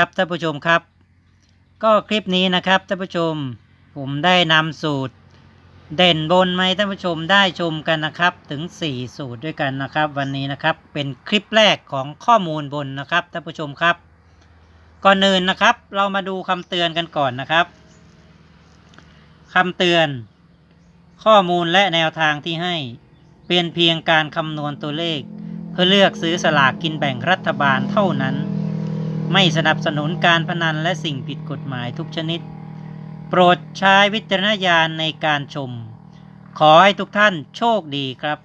ครับท่านผู้ชมครับ ก็คลิปนี้นะครับท่านผู้ชม ผมได้นำสูตร เด่นบนไหมท่านผู้ชมได้ชมกันนะครับถึง 4 สูตรด้วยกันนะครับ วันนี้นะครับเป็นคลิปแรกของข้อมูลบนนะครับท่านผู้ชมครับ ก่อนอื่นนะครับ เรามาดูคำเตือนกันก่อนนะครับคำเตือน ข้อมูลและแนวทางที่ให้เป็นเพียงการคำนวณตัวเลข เพื่อเลือกซื้อสลากกินแบ่งรัฐบาลเท่านั้น ไม่สนับสนุนการพนันและสิ่งผิดกฎหมายทุกชนิด โปรดใช้วิจารณญาณในการชม ขอให้ทุกท่านโชคดีครับ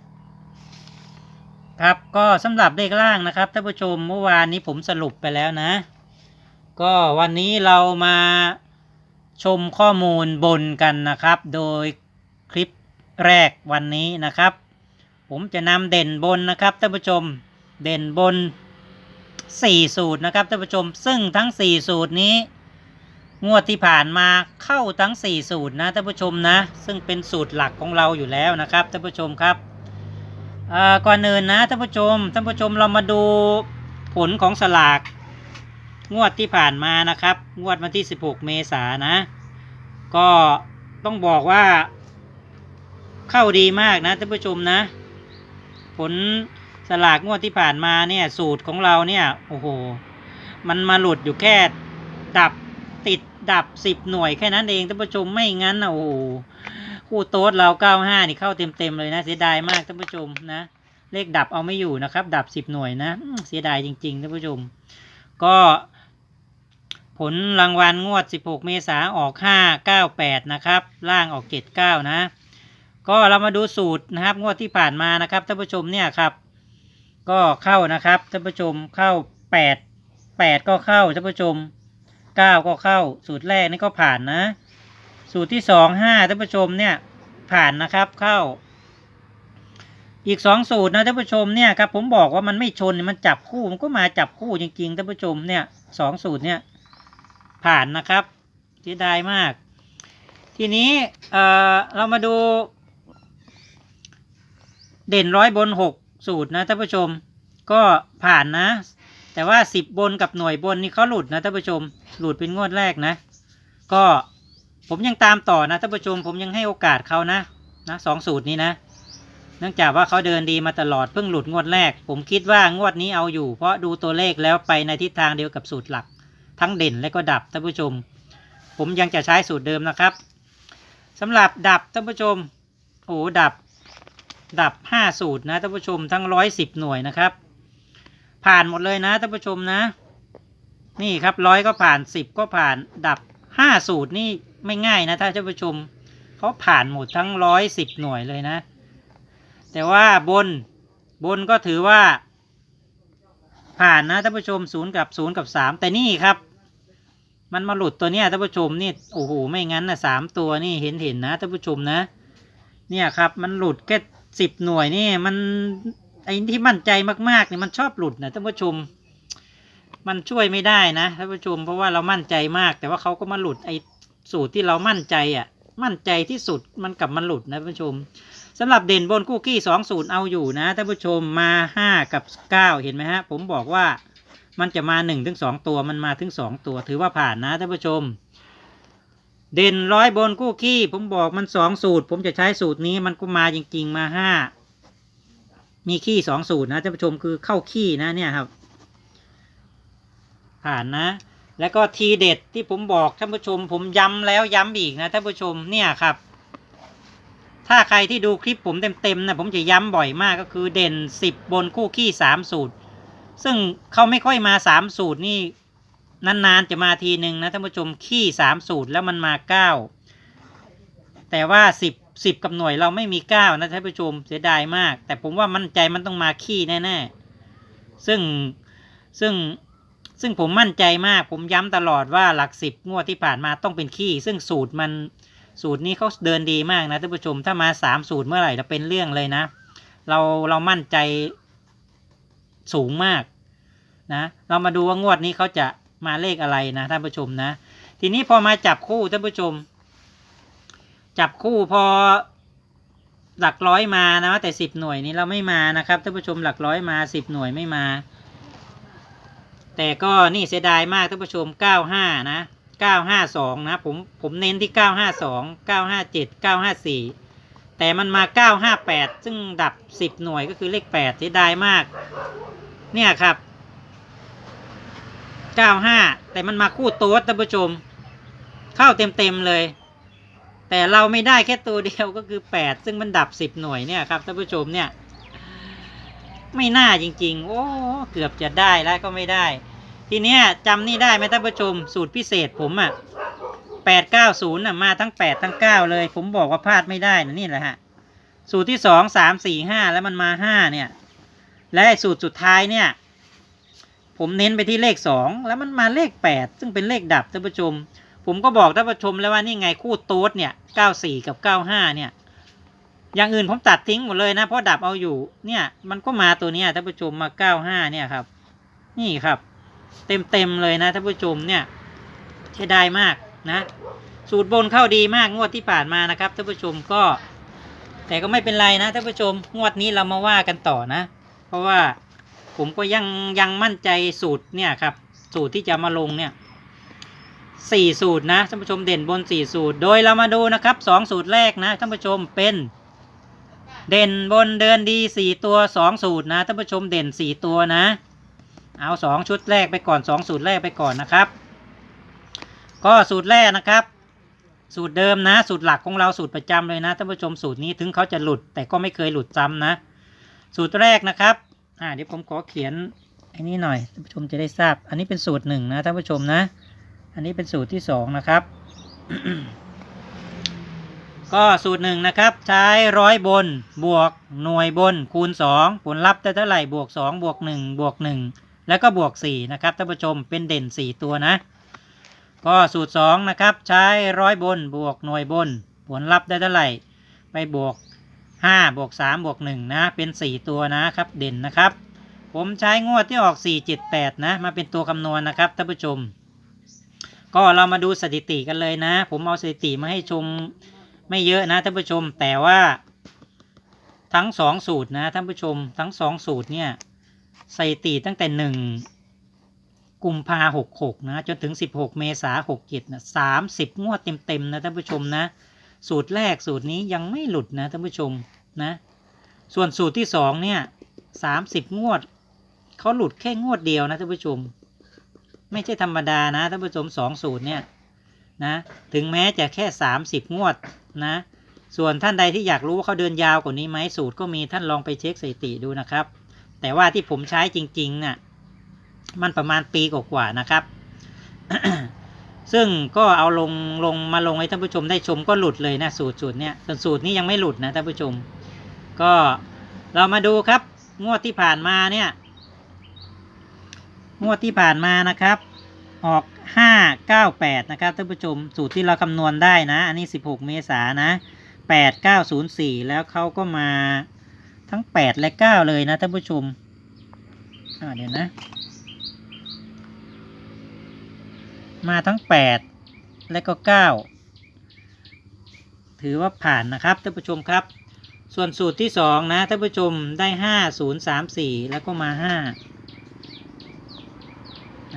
ครับก็สำหรับเลขล่างนะครับท่านผู้ชมเมื่อวานนี้ผมสรุปไปแล้วนะ ก็วันนี้เรามาชมข้อมูลบนกันนะครับ โดยคลิปแรกวันนี้นะครับ ผมจะนำเด่นบนนะครับท่านผู้ชม เด่นบน 4 สูตรนะครับท่านผู้ชม ซึ่งทั้ง 4 สูตรนี้ งวดที่ผ่านมาเข้าทั้ง 4 สูตรนะท่านผู้ชมนะ ซึ่งเป็นสูตรหลักของเราอยู่แล้วนะครับท่านผู้ชมครับก่อก่อนอื่นนะท่านผู้ชมท่านผู้ชมเรามาดูผลของสลากงวดที่ผ่านมานะครับ งวดวันที่ 16 เมษานะ ก็ต้องบอกว่า เข้าดีมากนะท่านผู้ชมนะ ผล สลากงวดที่ผ่านมาเนี่ยสูตรของเราเนี่ยโอ้โหมันมาหลุดอยู่แค่ดับติดดับสิบหน่วยแค่นั้นเองท่านผู้ชมไม่งั้นนะโอ้โหคู่โต๊ดเราเก้าห้านี่เข้าเต็มเต็มๆเลยนะเสียดายมากท่านผู้ชมนะ เลขดับเอาไม่อยู่นะครับ ดับสิบหน่วยนะเสียดายจริงๆท่านผู้ชม ก็ผลรางวัลงวด 16 เมษาออก 598 นะครับ ล่างออก 79 นะ ก็เรามาดูสูตรนะครับ งวดที่ผ่านมานะครับท่านผู้ชมเนี่ยครับ ก็เข้านะครับท่านผู้ชมเข้า 8 8 ก็เข้าท่านผู้ชม 9 ก็เข้า สูตรแรกนี่ก็ผ่านนะ สูตรที่ 2 5ท่านผู้ชมเนี่ยผ่านนะครับเข้า อีกสองสูตรนะท่านผู้ชมเนี่ยครับผมบอกว่ามันไม่ชนมันจับคู่มันก็มาจับคู่จริงๆท่านผู้ชมเนี่ยสองสูตรเนี่ยผ่านนะครับเสียดายมาก ทีนี้เออเรามาดู เด่นร้อยบนหก สูตรนะท่านผู้ชม ก็ผ่านนะ แต่ว่าสิบบนกับหน่วยบนนี่เขาหลุดนะท่านผู้ชม หลุดเป็นงวดแรกนะ ก็ผมยังตามต่อนะท่านผู้ชม ผมยังให้โอกาสเขานะนะสองสูตรนี้นะ เนื่องจากว่าเขาเดินดีมาตลอดเพิ่งหลุดงวดแรก ผมคิดว่างวดนี้เอาอยู่ เพราะดูตัวเลขแล้วไปในทิศทางเดียวกับสูตรหลัก ทั้งเด่นและก็ดับท่านผู้ชม ผมยังจะใช้สูตรเดิมนะครับสำหรับดับท่านผู้ชมโอ้ดับ ดับห้าสูตรนะท่านผู้ชมทั้งร้อยสิบหน่วยนะครับ ผ่านหมดเลยนะท่านผู้ชมนะ นี่ครับร้อยก็ผ่านสิบก็ผ่านดับห้าสูตรนี่ไม่ง่ายนะท่านผู้ชมเขาผ่านหมดทั้งร้อยสิบหน่วยเลยนะ แต่ว่าบนบนก็ถือว่า ผ่านนะท่านผู้ชมศูนย์กับศูนย์กับสามแต่นี่ครับมันมาหลุดตัวเนี้ยท่านผู้ชมนี่โอ้โหไม่งั้นนะสามตัวนี่เห็นเห็นนะท่านผู้ชมนะ เนี่ยครับมันหลุดแค่ สิบหน่วยนี่มันไอ้ที่มั่นใจมากๆเนี่ยมันชอบหลุดนะท่านผู้ชม มันช่วยไม่ได้นะท่านผู้ชมเพราะว่าเรามั่นใจมาก แต่ว่าเขาก็มาหลุดไอ้สูตรที่เรามั่นใจอะ มั่นใจที่สุดมันกลับมันหลุดนะท่านผู้ชมสำหรับเด่นบนคู่กี้สองสูตรเอาอยู่นะท่านผู้ชมมาห้ากับเก้าเห็นไหมฮะผมบอกว่ามันจะมาหนึ่งถึงสองตัวมันมาถึงสองตัวถือว่าผ่านนะท่านผู้ชม เด่นร้อยบนคู่ขี้ ผมบอกมันสองสูตร ผมจะใช้สูตรนี้มันก็มาจริง ๆ มาห้ามีขี้สองสูตรนะท่านผู้ชมคือเข้าขี้นะเนี่ยครับ ผ่านนะ แล้วก็ทีเด็ดที่ผมบอกท่านผู้ชม ผมย้ำแล้วย้ำอีกนะท่านผู้ชมเนี่ยครับ ถ้าใครที่ดูคลิปผมเต็มๆนะผมจะย้ำบ่อยมากก็คือเด่นสิบบนคู่ขี้สามสูตร ซึ่งเขาไม่ค่อยมาสามสูตรนี่ นานๆจะมาทีหนึ่งนะท่านผู้ชมขี้สามสูตรแล้วมันมาเก้าแต่ว่าสิบสิบกับหน่วยเราไม่มีเก้านะท่านผู้ชมเสียดายมาก แต่ผมว่ามั่นใจมันต้องมาขี้แน่ๆซึ่งซึ่งซึ่งผมมั่นใจมาก ผมย้ำตลอดว่าหลักสิบงวดที่ผ่านมาต้องเป็นขี้ซึ่งสูตรมันสูตรนี้เขาเดินดีมากนะท่านผู้ชมถ้ามาสามสูตรเมื่อไหร่เราเป็นเรื่องเลยนะ เราเรามั่นใจสูงมากนะ เรามาดูว่างวดนี้เขาจะ มาเลขอะไรนะท่านผู้ชมนะ ทีนี้พอมาจับคู่ท่านผู้ชม จับคู่พอหลักร้อยมานะ แต่สิบหน่วยนี้เราไม่มานะครับท่านผู้ชมหลักร้อยมาสิบหน่วยไม่มา แต่ก็นี่เสียดายมากท่านผู้ชม95นะ952นะผมผมเน้นที่952 957 954แต่มันมา958ซึ่งดับ10หน่วยก็คือเลข8เสียดายมาก เนี่ยครับ 95แต่มันมาคู่โต๊ดท่านผู้ชม เข้าเต็มๆเลย แต่เราไม่ได้แค่ตัวเดียวก็คือ8ซึ่งมันดับ10หน่วยเนี่ยครับท่านผู้ชมเนี่ย ไม่น่าจริง ๆ โอ้เกือบจะได้แล้วก็ไม่ได้ ทีเนี้ยจำนี่ได้ไหมท่านผู้ชม สูตรพิเศษผมอะ่ะแปดเก้าศูนย์อะมาทั้งแปดทั้งเก้าเลย ผมบอกว่าพลาดไม่ได้นะนี่แหละฮะสูตรที่สองสามสี่ห้าแล้วมันมาห้าเนี่ย และสูตรสุดท้ายเนี่ย ผมเน้นไปที่เลขสองแล้วมันมาเลขแปดซึ่งเป็นเลขดับท่านผู้ชม ผมก็บอกท่านผู้ชมแล้วว่านี่ไงคู่โต๊ดเนี่ยเก้าสี่กับเก้าห้าเนี่ย อย่างอื่นผมตัดทิ้งหมดเลยนะ เพราะดับเอาอยู่ เนี่ยมันก็มาตัวเนี้ยท่านผู้ชมมาเก้าห้าเนี่ยครับ นี่ครับ เต็มเต็มเลยนะท่านผู้ชมเนี่ยใช้ได้มากนะ สูตรบนเข้าดีมากงวดที่ผ่านมานะครับท่านผู้ชมก็ แต่ก็ไม่เป็นไรนะท่านผู้ชมงวดนี้เรามาว่ากันต่อนะ เพราะว่า ผมก็ยังยังมั่นใจสูตรเนี่ยครับ สูตรที่จะมาลงเนี่ยสี่สูตรนะท่านผู้ชมเด่นบนสี่สูตร โดยเรามาดูนะครับสองสูตรแรกนะท่านผู้ชมเป็นเด่นบนเดินดีสี่ตัวสองสูตรนะท่านผู้ชมเด่นสี่ตัวนะ เอาสองชุดแรกไปก่อนสองสูตรแรกไปก่อนนะครับ ก็สูตรแรกนะครับ สูตรเดิมนะ สูตรหลักของเราสูตรประจำเลยนะท่านผู้ชมสูตรนี้ถึงเขาจะหลุดแต่ก็ไม่เคยหลุดซ้ำนะ สูตรแรกนะครับ อ่าเดี๋ยวผมขอเขียนไอ้นี้หน่อยท่านผู้ชมจะได้ทราบ อันนี้เป็นสูตรหนึ่งนะท่านผู้ชมนะ อันนี้เป็นสูตรที่สองนะครับ ก็สูตรหนึ่งนะครับ ใช้ร้อยบนบวกหน่วยบนคูณสองผลลัพธ์ได้เท่าไหร่บวกสองบวกหนึ่งบวกหนึ่งแล้วก็บวกสี่นะครับท่านผู้ชมเป็นเด่นสี่ตัวนะ ก็สูตรสองนะครับ ใช้ร้อยบนบวกหน่วยบน ผลลัพธ์ได้เท่าไหร่ไปบวก ห้าบวกสามบวกหนึ่งนะเป็นสี่ตัวนะครับเด่นนะครับ ผมใช้งวดที่ออกสี่เจ็ดแปดนะมาเป็นตัวคำนวณนะครับท่านผู้ชม ก็เรามาดูสถิติกันเลยนะ ผมเอาสถิติมาให้ชมไม่เยอะนะท่านผู้ชม แต่ว่า ทั้งสองสูตรนะท่านผู้ชมทั้งสองสูตรเนี่ยสถิติตั้งแต่หนึ่งกุมภาหกหกนะจนถึงสิบหกเมษาหกเจ็ดนะสามสิบงวดเต็มๆนะท่านผู้ชมนะ สูตรแรกสูตรนี้ยังไม่หลุดนะท่านผู้ชมนะ ส่วนสูตรที่สองเนี่ยสามสิบงวดเขาหลุดแค่งวดเดียวนะท่านผู้ชม ไม่ใช่ธรรมดานะท่านผู้ชมสองสูตรเนี่ยนะถึงแม้จะแค่30งวดนะส่วนท่านใดที่อยากรู้ว่าเขาเดินยาวกว่านี้ไหมสูตรก็มีท่านลองไปเช็คสถิติดูนะครับ แต่ว่าที่ผมใช้จริงๆน่ะมันประมาณปีกว่าๆนะครับ ซึ่งก็เอาลงลงมาลงให้ท่านผู้ชมได้ชมก็หลุดเลยนะสูตรสูตรเนี้ยส่วนสูตรนี้ยังไม่หลุดนะท่านผู้ชม ก็เรามาดูครับ งวดที่ผ่านมาเนี่ย งวดที่ผ่านมานะครับ ออก 598 นะครับท่านผู้ชม สูตรที่เราคำนวณได้นะ อันนี้ 16 เมษายนนะ 8904 แล้วเขาก็มาทั้ง 8 และ 9 เลยนะท่านผู้ชมอ่าเดี๋ยวนะ มาทั้ง 8 และก็ 9 ถือว่าผ่านนะครับท่านผู้ชมครับ ส่วนสูตรที่ 2 นะท่านผู้ชมได้ 5034 แล้วก็มา5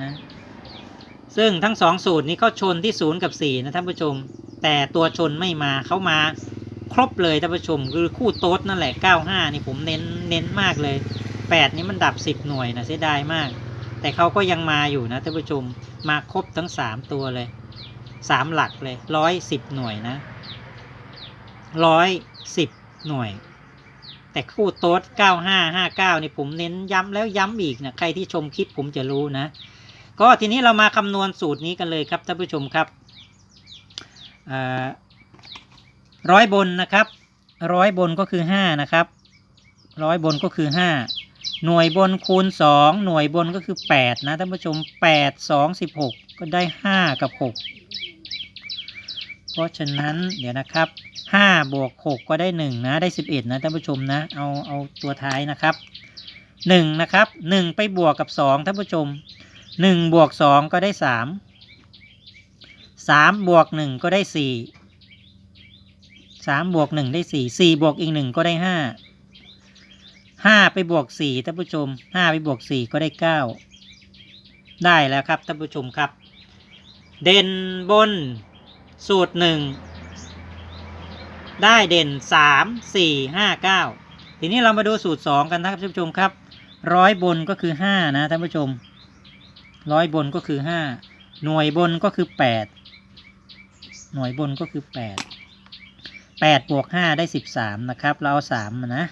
นะซึ่งทั้งสองสูตรนี้เขาชนที่ศูนย์กับสี่นะท่านผู้ชม แต่ตัวชนไม่มาเขามาครบเลยท่านผู้ชมคือคู่โต๊ดนั่นแหละเก้าห้านี่ผมเน้นเน้นมากเลยแปดนี้มันดับสิบหน่วยนะเสียดายมาก แต่เขาก็ยังมาอยู่นะท่านผู้ชมมาครบทั้งสามตัวเลยสามหลักเลยร้อยสิบหน่วยนะร้อยสิบหน่วย แต่คู่โต๊ดเก้าห้าห้าเก้านี่ผมเน้นย้ำแล้วย้ำอีกนะใครที่ชมคลิปผมจะรู้นะ ก็ทีนี้เรามาคำนวณสูตรนี้กันเลยครับท่านผู้ชมครับร้อยบนนะครับร้อยบนก็คือห้านะครับร้อยบนก็คือห้า หน่วยบนคูณสองหน่วยบนก็คือแปดนะท่านผู้ชมแปดสองสิบหกก็ได้ห้ากับหกเพราะฉะนั้นเดี๋ยวนะครับห้าบวกหกก็ได้หนึ่งนะ ได้สิบเอ็ดนะท่านผู้ชมนะ เอาเอาตัวท้ายนะครับหนึ่งนะครับหนึ่งไปบวกกับสองท่านผู้ชมหนึ่งบวกสองก็ได้สามสามบวกหนึ่งก็ได้สี่สามบวกหนึ่งได้สี่สี่บวกอีกหนึ่งก็ได้ห้า ห้าไปบวกสี่ท่านผู้ชมห้าไปบวกสี่ก็ได้เก้าได้แล้วครับท่านผู้ชมครับ เด่นบนสูตรหนึ่งได้เด่นสามสี่ห้าเก้าทีนี้เรามาดูสูตรสองกันนะครับท่านผู้ชมครับร้อยบนก็คือห้านะท่านผู้ชมร้อยบนก็คือห้าหน่วยบนก็คือแปดหน่วยบนก็คือแปดแปดบวกห้าได้สิบสามนะครับ เราเอาสามนะ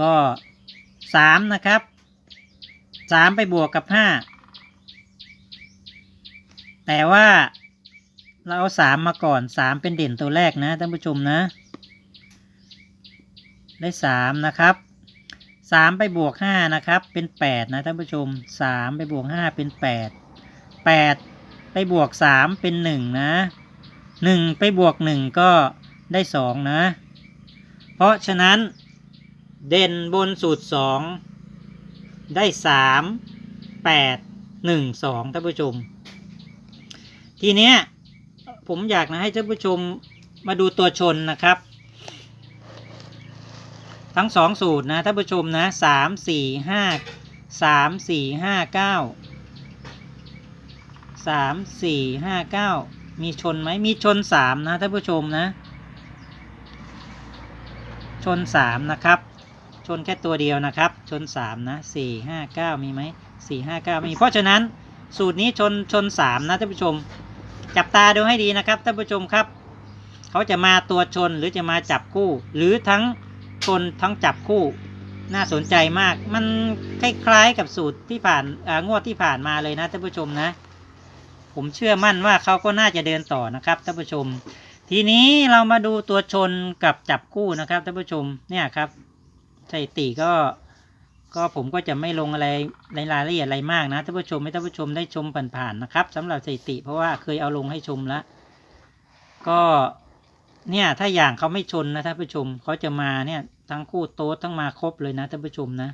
ก็สามนะครับสามไปบวกกับห้าแต่ว่าเราเอาสามมาก่อนสามเป็นเด่นตัวแรกนะท่านผู้ชมนะ ได้สามนะครับสามไปบวกห้านะครับ เป็นแปดนะท่านผู้ชมสามไปบวกห้าเป็นแปดแปดไปบวกสามเป็นหนึ่งนะหนึ่งไปบวกหนึ่งก็ได้สองนะ เพราะฉะนั้น เด่นบนสูตรสองได้สามแปดหนึ่งสองท่านผู้ชม ทีเนี้ยผมอยากนะให้ท่านผู้ชมมาดูตัวชนนะครับ ทั้งสองสูตรนะท่านผู้ชมนะสามสี่ห้าสามสี่ห้าเก้าสามสี่ห้าเก้ามีชนไหมมีชนสามนะท่านผู้ชมนะ ชนสามนะครับ ชนแค่ตัวเดียวนะครับ ชนสามนะสี่ห้าเก้ามีไหมสี่ห้าเก้ามี เพราะฉะนั้นสูตรนี้ชนชนสามนะท่านผู้ชม จับตาดูให้ดีนะครับท่านผู้ชมครับ เขาจะมาตัวชนหรือจะมาจับคู่ หรือทั้งชนทั้งจับคู่ น่าสนใจมาก มันคล้ายๆกับสูตรที่ผ่านอ่างวดที่ผ่านมาเลยนะท่านผู้ชมนะ ผมเชื่อมั่นว่าเขาก็น่าจะเดินต่อนะครับท่านผู้ชม ทีนี้เรามาดูตัวชนกับจับคู่นะครับท่านผู้ชมเนี่ยครับ สถิติก็ ก็ผมก็จะไม่ลงอะไรในรายละเอียดอะไรมากนะท่านผู้ชมให้ท่านผู้ชมได้ชมผ่านๆนะครับสำหรับสถิติ เพราะว่าเคยเอาลงให้ชมแล้วก็เนี่ยถ้าอย่างเขาไม่ชนนะท่านผู้ชมเขาจะมาเนี่ยทั้งคู่โต๊ดทั้งมาครบเลยนะท่านผู้ชมนะ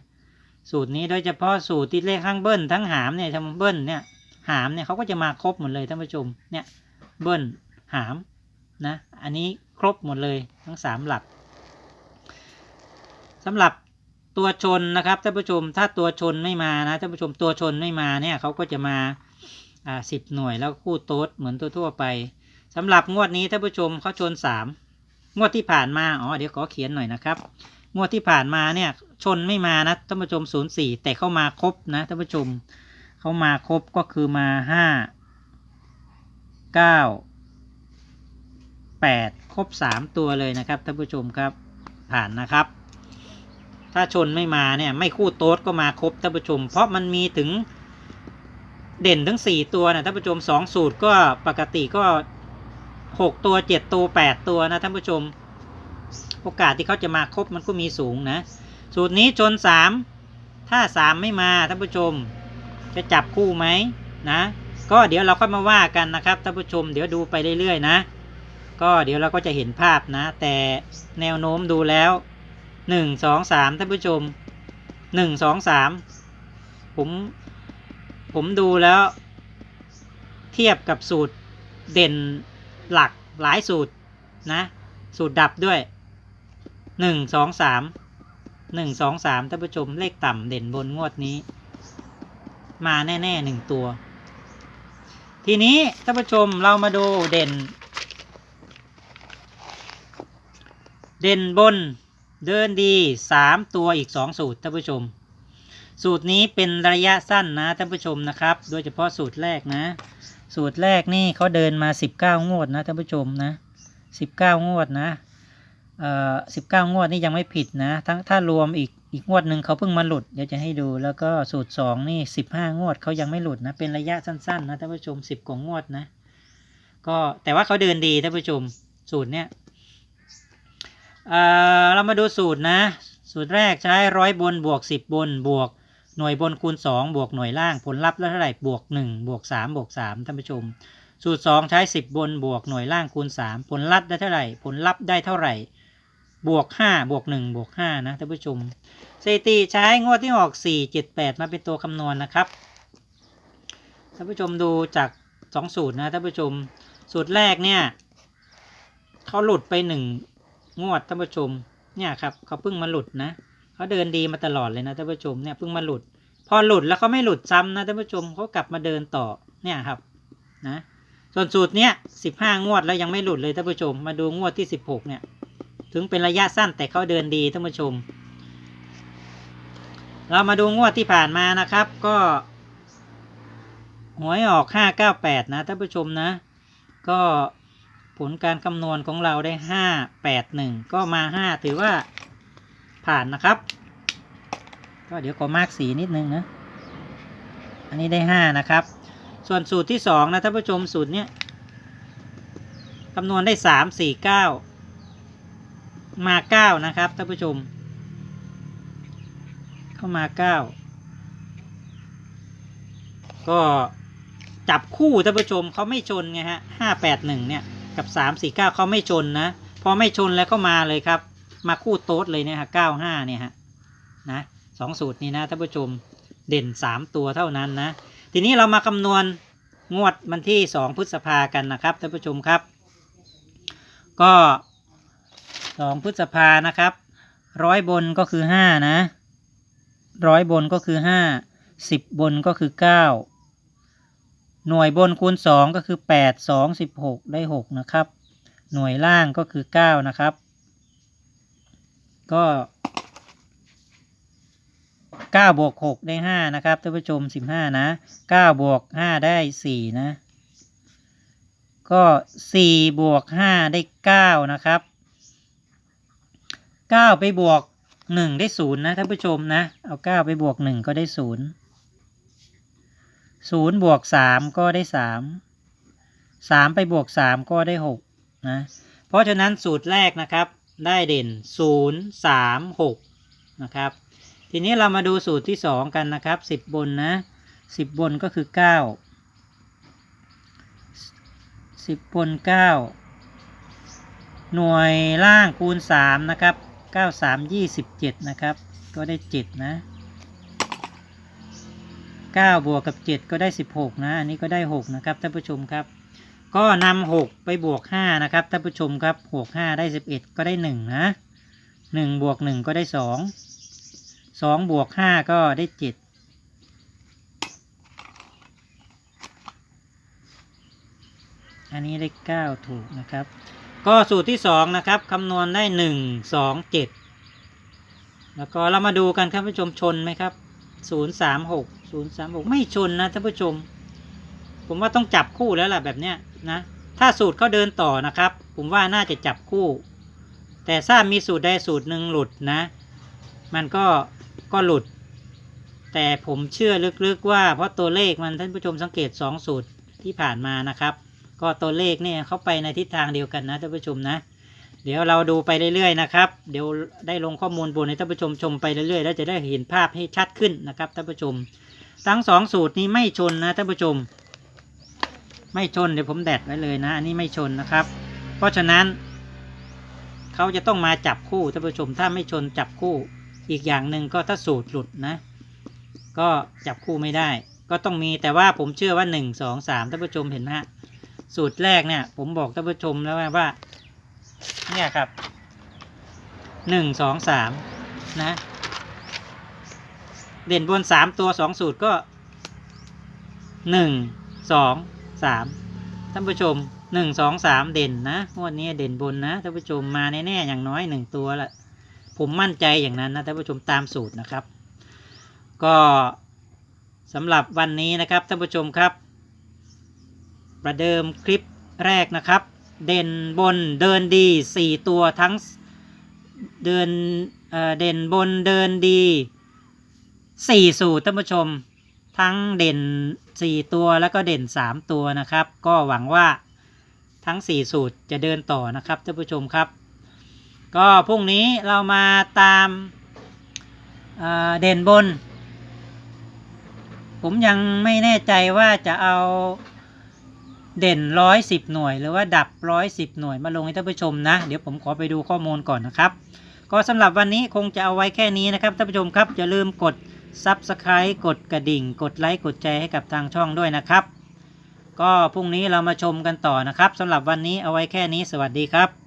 สูตรนี้โดยเฉพาะสูตรที่เลขข้างเบิ้ลทั้งหามเนี่ยทำเบิ้ลเนี่ยหามเนี่ยเขาก็จะมาครบหมดเลยท่านผู้ชมเนี่ยเบิ้ลหามนะอันนี้ครบหมดเลยทั้งสามหลัก สำหรับตัวชนนะครับท่านผู้ชมถ้าตัวชนไม่มานะท่านผู้ชมตัวชนไม่มาเนี่ยเขาก็จะมาอ่าสิบหน่วยแล้วคู่โต๊ดเหมือนตัวทั่วไปสำหรับงวดนี้ท่านผู้ชมเขาชนสามงวดที่ผ่านมาอ๋อเดี๋ยวขอเขียนหน่อยนะครับงวดที่ผ่านมาเนี่ยชนไม่มานะท่านผู้ชมศูนย์สี่แต่เข้ามาครบนะท่านผู้ชมเข้ามาครบก็คือมาห้าเก้าแปดครบสามตัวเลยนะครับท่านผู้ชมครับผ่านนะครับ ถ้าชนไม่มาเนี่ยไม่คู่โต๊ดก็มาครบท่านผู้ชม เพราะมันมีถึงเด่นทั้งสี่ตัวนะท่านผู้ชมสองสูตรก็ปกติก็หกตัวเจ็ดตัวแปดตัวนะท่านผู้ชม โอกาสที่เขาจะมาครบมันก็มีสูงนะ สูตรนี้ชนสามถ้าสามไม่มาท่านผู้ชม จะจับคู่ไหมนะ ก็เดี๋ยวเราค่อยมาว่ากันนะครับท่านผู้ชม เดี๋ยวดูไปเรื่อยๆนะ ก็เดี๋ยวเราก็จะเห็นภาพนะ แต่แนวโน้มดูแล้ว หนึ่งสองสามท่านผู้ชมหนึ่งสองสามผมผมดูแล้ว เทียบกับสูตรเด่นหลักหลายสูตรนะ สูตรดับด้วยหนึ่งสองสามหนึ่งสองสามท่านผู้ชมเลขต่ำเด่นบนงวดนี้ มาแน่ๆหนึ่งตัว ทีนี้ท่านผู้ชมเรามาดูเด่น เด่นบน เดินดีสามตัวอีกสองสูตรท่านผู้ชม สูตรนี้เป็นระยะสั้นนะท่านผู้ชมนะครับ โดยเฉพาะสูตรแรกนะ สูตรแรกนี่เขาเดินมาสิบเก้างวดนะท่านผู้ชมนะสิบเก้างวดนะเอ่อสิบเก้างวดนี่ยังไม่ผิดนะ ทั้งถ้ารวมอีกอีกงวดหนึ่งเขาเพิ่งมาหลุดเดี๋ยวจะให้ดูแล้วก็สูตรสองนี่สิบห้างวดเขายังไม่หลุดนะเป็นระยะสั้นๆนะท่านผู้ชมสิบกว่างวดนะ ก็แต่ว่าเขาเดินดีท่านผู้ชมสูตรเนี้ย เอ่อเรามาดูสูตรนะ สูตรแรกใช้ร้อยบนบวกสิบบนบวกหน่วยบนคูณสองบวกหน่วยล่างผลลัพธ์แล้วเท่าไหร่บวกหนึ่งบวกสามบวกสามท่านผู้ชม สูตรสองใช้สิบบนบวกหน่วยล่างคูณสามผลลัพธ์ได้เท่าไหร่ ผลลัพธ์ได้เท่าไหร่ บวกห้าบวกหนึ่งบวกห้านะท่านผู้ชมสถิติใช้งวดที่ออกสี่เจ็ดแปดมาเป็นตัวคำนวณนะครับท่านผู้ชมดูจากสองสูตรนะท่านผู้ชม สูตรแรกเนี่ยเขาหลุดไปหนึ่ งวดท่านผู้ชมเนี่ยครับเขาเพิ่งมาหลุดนะเขาเดินดีมาตลอดเลยนะท่านผู้ชมเนี่ยเพิ่งมาหลุด พอหลุดแล้วเขาไม่หลุดซ้ำนะท่านผู้ชมเขากลับมาเดินต่อเนี่ยครับนะส่วนสูตรเนี้ยสิบห้างวดแล้วยังไม่หลุดเลยท่านผู้ชม มาดูงวดที่สิบหกเนี่ย ถึงเป็นระยะสั้นแต่เขาเดินดีท่านผู้ชม เรามาดูงวดที่ผ่านมานะครับ ก็หวยออกห้าเก้าแปดนะท่านผู้ชมนะ ก็ ผลการคำนวณของเราได้ห้าแปดหนึ่งก็มาห้าถือว่าผ่านนะครับ ก็เดี๋ยวขอมาร์กสีนิดนึงนะ อันนี้ได้ห้านะครับ ส่วนสูตรที่สองนะท่านผู้ชมสูตรเนี้ยคำนวณได้สามสี่เก้ามาเก้านะครับท่านผู้ชม เข้ามาเก้าก็จับคู่ท่านผู้ชมเขาไม่ชนไงฮะห้าแปดหนึ่งเนี่ย กับสามสี่เก้าเขาไม่ชนนะ พอไม่ชนแล้วก็มาเลยครับ มาคู่โต๊ดเลยเนี่ยฮะเก้าห้าเนี่ยฮะนะสองสูตรนี้นะท่านผู้ชมเด่นสามตัวเท่านั้นนะ ทีนี้เรามาคำนวณงวดวันที่สองพฤษภากันนะครับท่านผู้ชมครับ ก็สองพฤษภานะครับร้อยบนก็คือห้านะร้อยบนก็คือห้าสิบบนก็คือเก้า หน่วยบนคูณสองก็คือแปดสองสิบหกได้หกนะครับ หน่วยล่างก็คือเก้านะครับ ก็เก้าบวกหกได้ห้านะครับท่านผู้ชมสิบห้านะเก้าบวกห้าได้สี่นะ ก็สี่บวกห้าได้เก้านะครับเก้าไปบวกหนึ่งได้ศูนย์นะท่านผู้ชมนะ เอาเก้าไปบวกหนึ่งก็ได้ศูนย์ ศูนย์บวกสามก็ได้สามสามไปบวกสามก็ได้หกนะเพราะฉะนั้นสูตรแรกนะครับได้เด่นศูนย์สามหกนะครับ ทีนี้เรามาดูสูตรที่สองกันนะครับสิบบนนะสิบบนก็คือเก้าสิบบนเก้าหน่วยล่างคูณสามนะครับเก้าสามยี่สิบเจ็ดนะครับ ก็ได้เจ็ดนะ เก้าบวกกับเจ็ดก็ได้สิบหกนะ อันนี้ก็ได้หกนะครับท่านผู้ชมครับ ก็นำหกไปบวกห้านะครับท่านผู้ชมครับหกห้าได้สิบเอ็ดก็ได้หนึ่งนะหนึ่งบวกหนึ่งก็ได้สองสองบวกห้าก็ได้เจ็ดอันนี้ได้เก้าถูกนะครับ ก็สูตรที่สองนะครับคำนวณได้หนึ่งสองเจ็ดแล้วก็เรามาดูกันครับท่านผู้ชมชนไหมครับ ศูนย์สามหกศูนย์สามหกไม่ชนนะท่านผู้ชม ผมว่าต้องจับคู่แล้วล่ะแบบเนี้ยนะ ถ้าสูตรเขาเดินต่อนะครับ ผมว่าน่าจะจับคู่ แต่ถ้ามีสูตรใดสูตรหนึ่งหลุดนะ มันก็ก็หลุด แต่ผมเชื่อลึกๆว่าเพราะตัวเลขมันท่านผู้ชมสังเกตสองสูตรที่ผ่านมานะครับ ก็ตัวเลขเนี่ยเขาไปในทิศทางเดียวกันนะท่านผู้ชมนะ เดี๋ยวเราดูไปเรื่อยๆนะครับ เดี๋ยวได้ลงข้อมูลบนให้ท่านผู้ชมชมไปเรื่อยๆ แล้วจะได้เห็นภาพให้ชัดขึ้นนะครับท่านผู้ชม ทั้งสองสูตรนี้ไม่ชนนะท่านผู้ชม ไม่ชนเดี๋ยวผมแดดไว้เลยนะ อันนี้ไม่ชนนะครับ เพราะฉะนั้น เขาจะต้องมาจับคู่ท่านผู้ชม ถ้าไม่ชนจับคู่อีกอย่างหนึ่งก็ถ้าสูตรหลุดนะ ก็จับคู่ไม่ได้ ก็ต้องมีแต่ว่าผมเชื่อว่าหนึ่งสองสามท่านผู้ชมเห็นไหมฮะสูตรแรกเนี่ยผมบอกท่านผู้ชมแล้วว่า เนี่ยครับหนึ่งสองสามนะ เด่นบนสามตัวสองสูตรก็หนึ่งสองสามท่านผู้ชมหนึ่งสองสามเด่นนะงวดนี้เด่นบนนะท่านผู้ชมมาแน่ๆอย่างน้อยหนึ่งตัวละผมมั่นใจอย่างนั้นนะท่านผู้ชมตามสูตรนะครับ ก็สำหรับวันนี้นะครับท่านผู้ชมครับ ประเดิมคลิปแรกนะครับ เด่นบนเดินดีสี่ตัวทั้งเดินเอ่อเด่นบนเดินดีสี่สูตรท่านผู้ชม ทั้งเด่นสี่ตัวแล้วก็เด่นสามตัวนะครับ ก็หวังว่าทั้งสี่สูตรจะเดินต่อนะครับท่านผู้ชมครับ ก็พรุ่งนี้เรามาตามเอ่อเด่นบน ผมยังไม่แน่ใจว่าจะเอา เด่นร้อยสิบหน่วย หรือว่าดับร้อยสิบหน่วยมาลงให้ท่านผู้ชมนะ เดี๋ยวผมขอไปดูข้อมูลก่อนนะครับ ก็สำหรับวันนี้คงจะเอาไว้แค่นี้นะครับท่านผู้ชมครับอย่าลืมกด Subscribe กดกระดิ่ง กดไลค์กดแชร์ให้กับทางช่องด้วยนะครับ ก็พรุ่งนี้เรามาชมกันต่อนะครับสำหรับวันนี้เอาไว้แค่นี้สวัสดีครับ